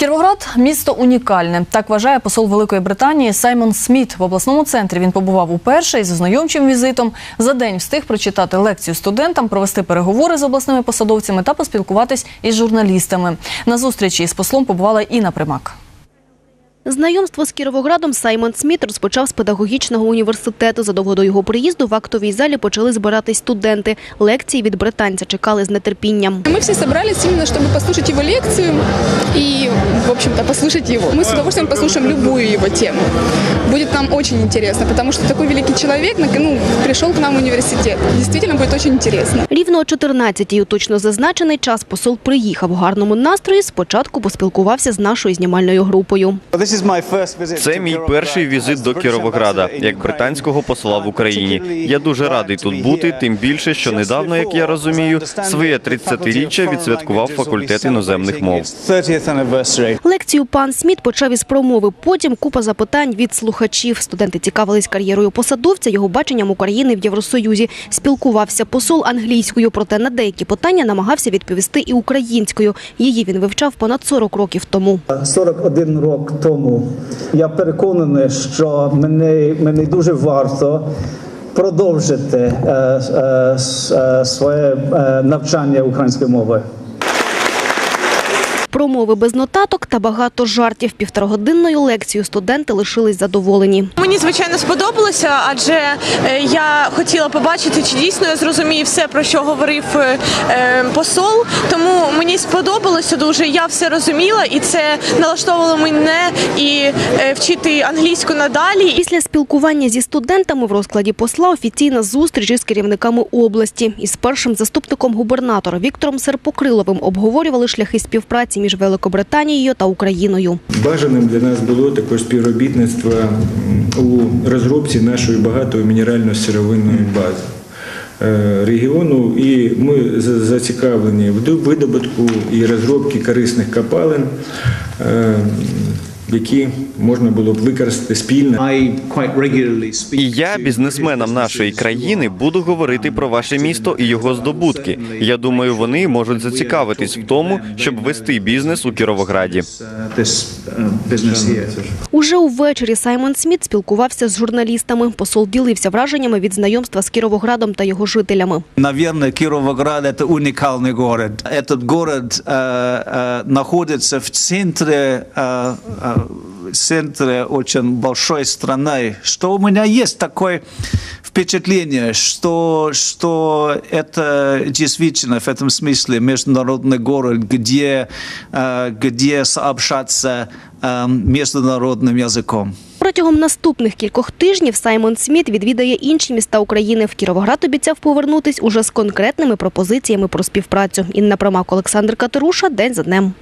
Кіровоград місто унікальне. Так вважає посол Великої Британії Саймон Сміт. В обласному центрі він побував уперше із ознайомчим візитом. За день встиг прочитати лекцію студентам, провести переговори з обласними посадовцями та поспілкуватись із журналістами. На зустрічі із послом побувала Інна Примак. Знайомство з Кіровоградом Саймон Сміт розпочав з педагогічного університету. Задовго до його приїзду в актовій залі почали збиратись студенти. Лекції від британця чекали з нетерпінням. Ми всі зібралися, щоб послухати його лекцію и, в общем-то, послушать его. Мы с удовольствием послушаем любую его тему. Будет нам очень интересно, потому что такой великий человек ну, пришел к нам в университет. Действительно будет очень интересно. Рівно о 14-й у точно зазначений час посол приїхав у гарному настрої. Спочатку поспілкувався з нашою знімальною групою. Це мій перший візит до Кіровограда як британського посла в Україні. Я дуже радий тут бути, тим більше, що недавно, як я розумію, своє 30-річчя відсвяткував факультет іноземних мов. Лекцію пан Сміт почав із промови. Потім купа запитань від слухачів. Студенти цікавились кар'єрою посадовця, його баченням України в Євросоюзі. Спілкувався посол англійською, проте на деякі питання намагався відповісти і українською. Її він вивчав понад 40 років тому. 41 рок тому я переконаний, що мені, мені дуже варто продовжити е, е, е, своє е, навчання української мови. Промови без нотаток та багато жартів. Півторагодинною лекцією студенти лишились задоволені. Мені звичайно сподобалося, адже е, я хотіла побачити, чи дійсно я зрозумію все, про що говорив е, е, посол. Тому мені сподобалося дуже. Я все розуміла, і це налаштовувало мене і вчити англійську надалі. Після спілкування зі студентами в розкладі посла офіційна зустріч із керівниками області. Із першим заступником губернатора Віктором Серпокриловим обговорювали шляхи співпраці між Великобританією та Україною. Бажаним для нас було також співробітництво у розробці нашої багатої мінерально-сировинної бази е, регіону, і ми за- зацікавлені в видобутку і розробці корисних копалин, е, які можна було б використати спільно. І я бізнесменам нашої країни буду говорити про ваше місто і його здобутки. Я думаю, вони можуть зацікавитись в тому, щоб вести бізнес у Кіровограді. Уже увечері Саймон Сміт спілкувався з журналістами. Посол ділився враженнями від знайомства з Кіровоградом та його жителями. Наверное, Кировоград это уникальный город. Этот город э, э, находится в центре, э, э, в центре очень большой страны. Что у меня есть такое впечатление, что, что это действительно в этом смысле международный город, где, э, где сообщаться э, международным языком. Протягом наступних кількох тижнів Саймон Сміт відвідає інші міста України. В Кіровоград обіцяв повернутись уже з конкретними пропозиціями про співпрацю. Інна Промак, Олександр Катеруша. День за днем.